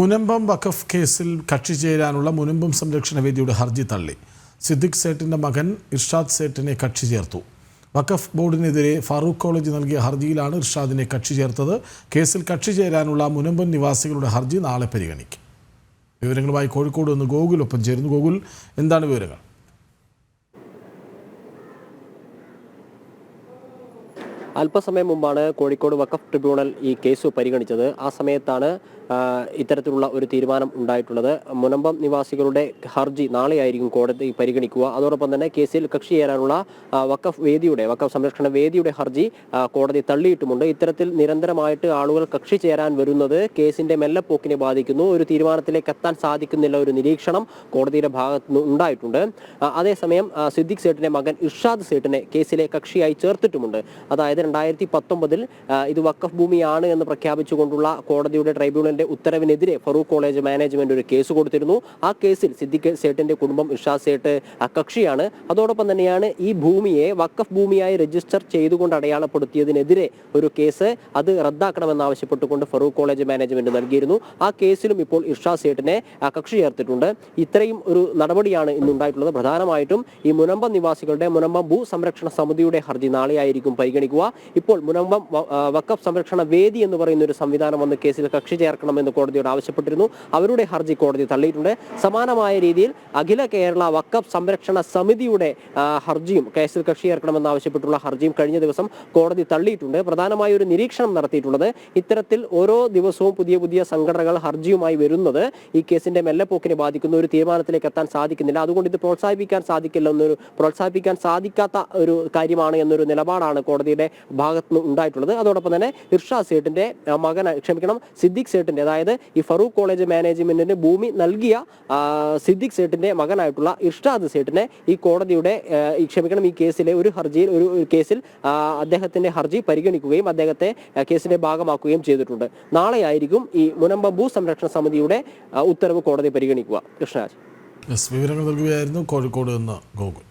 മുനമ്പം വഖഫ് കേസിൽ കക്ഷി ചേരാനുള്ള മുനമ്പം സംരക്ഷണ വേദിയുടെ ഹർജി തള്ളി. സിദ്ദിഖ് സേട്ടിന്റെ മകൻ ഇർഷാദ് സേട്ടിനെ കക്ഷി ചേർത്തു. വഖഫ് ബോർഡിനെതിരെ ഫാറൂഖ് കോളേജ് നൽകിയ ഹർജിയിലാണ് ഇർഷാദിനെ കക്ഷി ചേർത്തത്. കേസിൽ കക്ഷി ചേരാനുള്ള മുനമ്പം നിവാസികളുടെ ഹർജി നാളെ പരിഗണിക്കും. വിവരങ്ങളുമായി കോഴിക്കോട് നിന്ന് ഗോകുൽ ഒപ്പം ചേരുന്നു. ഗോകുൽ എന്താണ് വിവരങ്ങൾ? അല്പസമയം മുമ്പാണ് കോഴിക്കോട് വഖഫ് ട്രിബ്യൂണൽ ഈ കേസ് പരിഗണിച്ചത്. ആ സമയത്താണ് ഇത്തരത്തിലുള്ള ഒരു തീരുമാനം ഉണ്ടായിട്ടുള്ളത്. മുനമ്പം നിവാസികളുടെ ഹർജി നാളെയായിരിക്കും കോടതി പരിഗണിക്കുക. അതോടൊപ്പം തന്നെ കേസിൽ കക്ഷി ചേരാനുള്ള വഖഫ് വേദിയുടെ വഖഫ് സംരക്ഷണ വേദിയുടെ ഹർജി കോടതി തള്ളിയിട്ടുമുണ്ട്. ഇത്തരത്തിൽ നിരന്തരമായിട്ട് ആളുകൾ കക്ഷി ചേരാൻ വരുന്നത് കേസിന്റെ മെല്ലപ്പോക്കിനെ ബാധിക്കുന്നു. ഒരു തീരുമാനത്തിലേക്ക് എത്താൻ സാധിക്കുന്നില്ല ഒരു നിരീക്ഷണം കോടതിയുടെ ഭാഗത്തു നിന്ന് ഉണ്ടായിട്ടുണ്ട് അതേസമയം സിദ്ദിഖ് സേട്ടിന്റെ മകൻ ഇർഷാദ് സേട്ടിനെ കേസിലെ കക്ഷിയായി ചേർത്തിട്ടുമുണ്ട്. അതായത് രണ്ടായിരത്തി പത്തൊമ്പതിൽ ഇത് വക്കഫ് ഭൂമിയാണ് എന്ന് പ്രഖ്യാപിച്ചുകൊണ്ടുള്ള കോടതിയുടെ ട്രൈബ്യൂണലിന്റെ ഉത്തരവിനെതിരെ ഫറൂഖ് കോളേജ് മാനേജ്മെന്റ് ഒരു കേസ് കൊടുത്തിരുന്നു. ആ കേസിൽ സിദ്ദിഖ് സേട്ടിന്റെ കുടുംബം ഇഷാ സേട്ട് കക്ഷിയാണ്. അതോടൊപ്പം തന്നെയാണ് ഈ ഭൂമിയെ വക്കഫ് ഭൂമിയായി രജിസ്റ്റർ ചെയ്തുകൊണ്ട് അടയാളപ്പെടുത്തിയതിനെതിരെ ഒരു കേസ് അത് റദ്ദാക്കണമെന്നാവശ്യപ്പെട്ടുകൊണ്ട് ഫറൂഖ് കോളേജ് മാനേജ്മെന്റ് നൽകിയിരുന്നു. ആ കേസിലും ഇപ്പോൾ ഇർഷാ സേട്ടിനെ കക്ഷി ചേർത്തിട്ടുണ്ട്. ഇത്രയും ഒരു നടപടിയാണ് ഇന്നുണ്ടായിട്ടുള്ളത്. പ്രധാനമായിട്ടും ഈ മുനമ്പ നിവാസികളുടെ മുനമ്പം ഭൂ സംരക്ഷണ സമിതിയുടെ ഹർജി നാളെയായിരിക്കും പരിഗണിക്കുക. ഇപ്പോൾ മുനമ്പം വക്കഫ് സംരക്ഷണ വേദി എന്ന് പറയുന്ന ഒരു സംവിധാനം വന്ന് കേസിൽ കക്ഷി ചേർക്കണമെന്ന് കോടതിയോട് ആവശ്യപ്പെട്ടിരുന്നു. അവരുടെ ഹർജി കോടതി തള്ളിയിട്ടുണ്ട്. സമാനമായ രീതിയിൽ അഖില കേരള വക്കഫ് സംരക്ഷണ സമിതിയുടെ ഹർജിയും കേസിൽ കക്ഷി ചേർക്കണമെന്ന് ആവശ്യപ്പെട്ടുള്ള ഹർജിയും കഴിഞ്ഞ ദിവസം കോടതി തള്ളിയിട്ടുണ്ട്. പ്രധാനമായ ഒരു നിരീക്ഷണം നടത്തിയിട്ടുള്ളത് ഇത്തരത്തിൽ ഓരോ ദിവസവും പുതിയ പുതിയ സംഘടനകൾ ഹർജിയുമായി വരുന്നത് ഈ കേസിന്റെ മെല്ലപ്പോക്കിനെ ബാധിക്കുന്ന ഒരു തീരുമാനത്തിലേക്ക് എത്താൻ സാധിക്കുന്നില്ല. അതുകൊണ്ട് ഇത് പ്രോത്സാഹിപ്പിക്കാൻ സാധിക്കില്ല എന്നൊരു പ്രോത്സാഹിപ്പിക്കാൻ സാധിക്കാത്ത ഒരു കാര്യമാണ് എന്നൊരു നിലപാടാണ് കോടതിയുടെ ഭാഗത്ത് നിന്ന് ഉണ്ടായിട്ടുള്ളത്. അതോടൊപ്പം തന്നെ ഇർഷാ സേട്ടിന്റെ മകൻ ക്ഷമിക്കണം സിദ്ദിഖ് സേട്ടിന്റെ അതായത് ഈ ഫറൂഖ് കോളേജ് മാനേജ്മെന്റിന് ഭൂമി നൽകിയ സിദ്ദിഖ് സേട്ടിന്റെ മകനായിട്ടുള്ള ഇർഷാദ് സേട്ടിനെ ഈ കോടതിയുടെ ക്ഷമിക്കണം ഈ കേസിലെ ഒരു ഹർജിയിൽ ഒരു കേസിൽ അദ്ദേഹത്തിന്റെ ഹർജി പരിഗണിക്കുകയും അദ്ദേഹത്തെ കേസിന്റെ ഭാഗമാക്കുകയും ചെയ്തിട്ടുണ്ട്. നാളെ ആയിരിക്കും ഈ മുനമ്പ ഭൂ സംരക്ഷണ സമിതിയുടെ ഉത്തരവ് കോടതി പരിഗണിക്കുക. കൃഷ്ണരാജ്. വിവരങ്ങൾ നൽകുകയായിരുന്നു കോഴിക്കോട് നിന്ന് ഗോകുൽ.